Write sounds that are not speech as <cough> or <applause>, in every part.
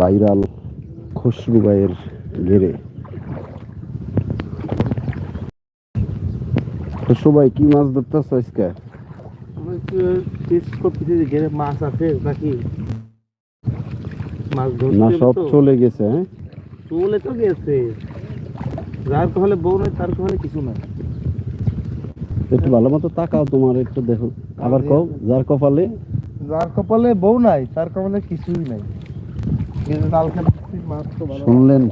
Viral Khasru ভাইয়ের ঘেরে। খসরু ভাই কি মাছ ধরতেছ আজকে? মাছ আছে মাছ না সব চলে গেছে হ্যাঁ? চলে তো গেছে। যার কহলে বউ নেই তার কহলে কিছু না একটু ভালো মতো তাকাও তোমার একটু দেখো। আবার কও যার কপালে? যার কপালে বউ নাই তার কপালে কিছুই নাই। শুনলেন?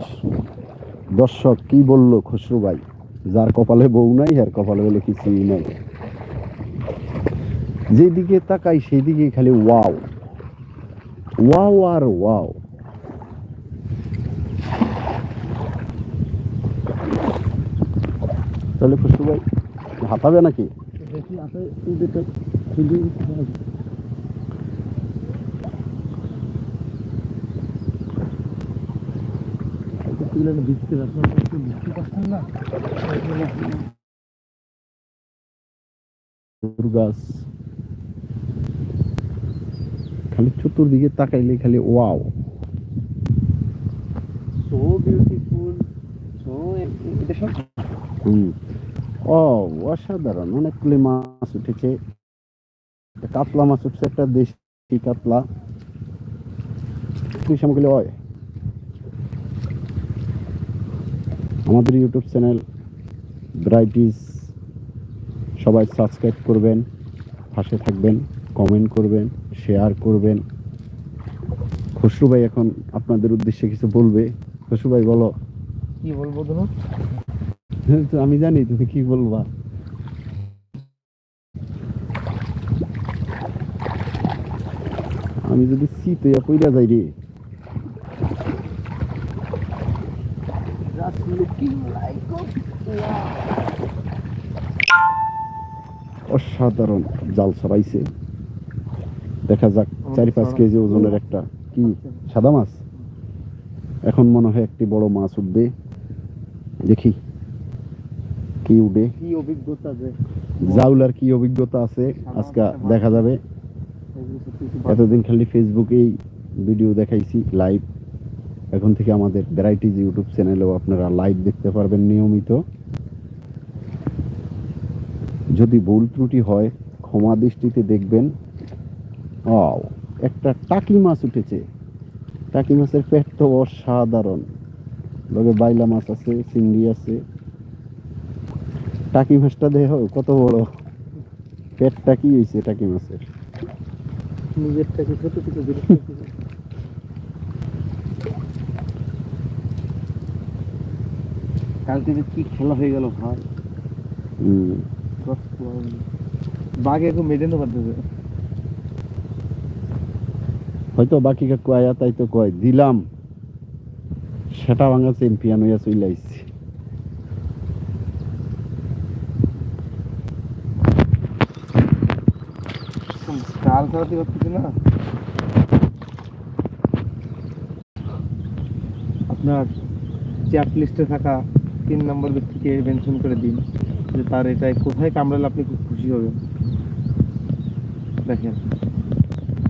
দর্শক কি বলল খসরু ভাই? যার কপালে বউ নাই আর কপালে বলে কিছুই নাই। যেদিকে তাকাই সেদিকে খালি ওয়াও। ওয়াও আর ওয়াও। তাহলে খসরু ভাই হাতাবে নাকি? না গাছ। খালি চতুর্দিকে তাকাইলে খালি ওয়াও। সো বিউটিফুল সো এটা সব হুম। ও অসাধারণ। অনেকগুলি মাছ উঠেছে। কাতলা মাছ উঠছে একটা দেশি কাতলা। তুই হয়। আমাদের ইউটিউব চ্যানেল ভ্যারাইটিস সবাই সাবস্ক্রাইব করবেন পাশে থাকবেন কমেন্ট করবেন শেয়ার করবেন। খসরু ভাই এখন আপনাদের উদ্দেশ্যে কিছু বলবে। খসরু ভাই বলো। কি বলব ধরুন <laughs> তো আমি জানি তুমি কি বলবা? আমি যদি শীত পইরা যাই রে। অসাধারণ জাল ছড়াইছে। দেখা যাক চারি পাঁচ কেজি ওজনের একটা কি সাদা মাছ? এখন মনে হয় একটি বড় মাছ উঠবে। দেখি কি উঠে? কি অভিজ্ঞতা জাউলার কি অভিজ্ঞতা আছে আজকে দেখা যাবে। এতদিন খালি ফেসবুকেই ভিডিও দেখাইছি লাইভ এখন থেকে আমাদের ভ্যারাইটিজ ইউটিউব চ্যানেলেও আপনারা লাইভ দেখতে পারবেন নিয়মিত। যদি ভুল ত্রুটি হয়, ক্ষমা দৃষ্টিতে দেখবেন। ও একটা টাকি মাছ উঠেছে। টাকি মাছের পেট তো অসাধারণ। লগে বাইলা মাছ আছে, চিংড়ি আছে। টাকি মাছটা দেহ, কত বড়। পেটটা কি হয়েছে টাকি মাছের? নিজেরটাকে ছোট থেকে কালকে যে কি খেলা হয়ে গেল ভাই। বাঘে এখন মেডেনও পারতেছে হয়তো বাকি কাকু আয়া তাই তো কয় দিলাম। সেটা ভাঙা চ্যাম্পিয়ন হইয়া চলে আইছে। জাল চালাতে পারতেছি না। আপনার চ্যাট লিস্টে থাকা তিন নম্বর ব্যক্তিকে মেনশন করে দিন যে তার এটাই কোথায় কামড়ালে আপনি খুব খুশি হবেন। দেখেন।